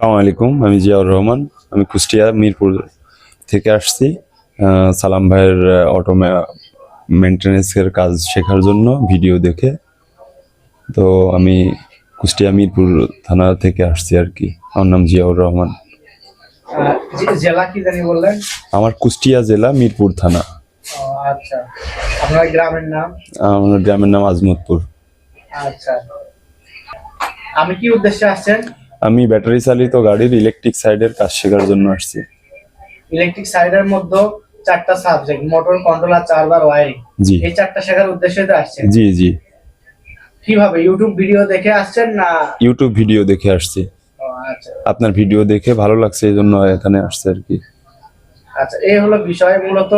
আসসালামু আলাইকুম আমি জিয়াউর রহমান আমি কুষ্টিয়া মিরপুর থেকে আসছি। সালাম ভাইয়ের অটো মেনটেন্যান্সের কাজ শেখার জন্য ভিডিও দেখে। তো আমি কুষ্টিয়া মিরপুর থানা থেকে আসছি আর কি। আমার নাম জিয়াউর রহমান। জেলা কি জানি বললেন? আমার কুষ্টিয়া জেলা মিরপুর থানা। আচ্ছা। আপনার গ্রামের নাম? আমার গ্রামের নাম আজমতপুর। আচ্ছা। আমি কি উদ্দেশ্যে আসছেন? আমি ব্যাটারি চালিত গাড়ির ইলেকট্রিক সাইডের কাজ শেখার জন্য আসছি। ইলেকট্রিক সাইডের মধ্যে চারটা subject motor controller charger wiring জি। এই চারটা শেখার উদ্দেশ্যে তো আসছেন। জি জি। কীভাবে ইউটিউব ভিডিও দেখে আসছেন না? ইউটিউব ভিডিও দেখে আসছি। আচ্ছা। আপনার ভিডিও দেখে ভালো লাগছে এই জন্য এখানে আসছে আর কি। আচ্ছা এই হলো বিষয়। মূলত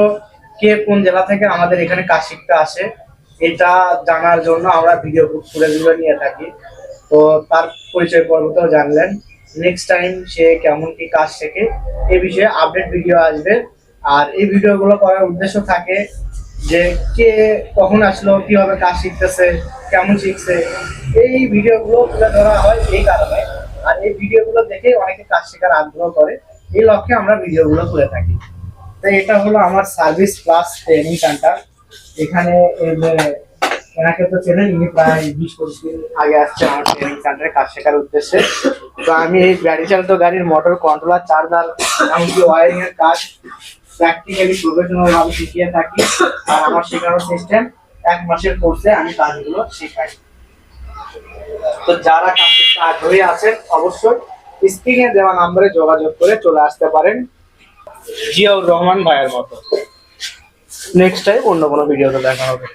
কে কোন জেলা থেকে আমাদের এখানে কাজ শিখতে আসে এটা জানার জন্য আমরা ভিডিও ফুটেজগুলো নিয়ে থাকি। তো তার পরিচয় পর্ব তো জানলেন। নেক্সট টাইম সে কেমন কি কাজ শেখে, এ বিষয়ে আপডেট ভিডিও আসবে। আর এই ভিডিওগুলো করার উদ্দেশ্য থাকে যে কে কখন আসলো, কীভাবে কাজ শিখতেছে, কেমন শিখছে, এই ভিডিওগুলো তুলে ধরা হয় এই কারণে। আর এই ভিডিওগুলো দেখে অনেকে কাজ শেখার আগ্রহ করে। এই লক্ষ্যে আমরা ভিডিওগুলো তুলে থাকি। তো এটা হলো আমার সার্ভিস প্লাস ট্রেনিং সেন্টার এখানে এনাকে তো চেনেন ইনি প্রায় বিশ পঁচিশ দিন আগে আসছে আমার ট্রেনিং সেন্টারে কাজ শেখার উদ্দেশ্যে। তো আমি এই গাড়ি চালিত গাড়ির মোটর কন্ট্রোলার চার্জার এমনকি ওয়ারিং এর কাজ প্র্যাকটিক্যালি প্রফেশনাল ভাবে শিখিয়ে থাকি। আর আমার শেখানোর সিস্টেম এক মাসের কোর্সে আমি কাজগুলো শেখাই। তো যারা কাজ শিখতে আগ্রহী আছেন অবশ্যই স্ক্রিনে দেওয়া নম্বরে যোগাযোগ করে চলে আসতে পারেন। জিয়াউর রহমান ভাইয়ের মতো। নেক্সট টাইম অন্য কোনো ভিডিওতে দেখা হবে।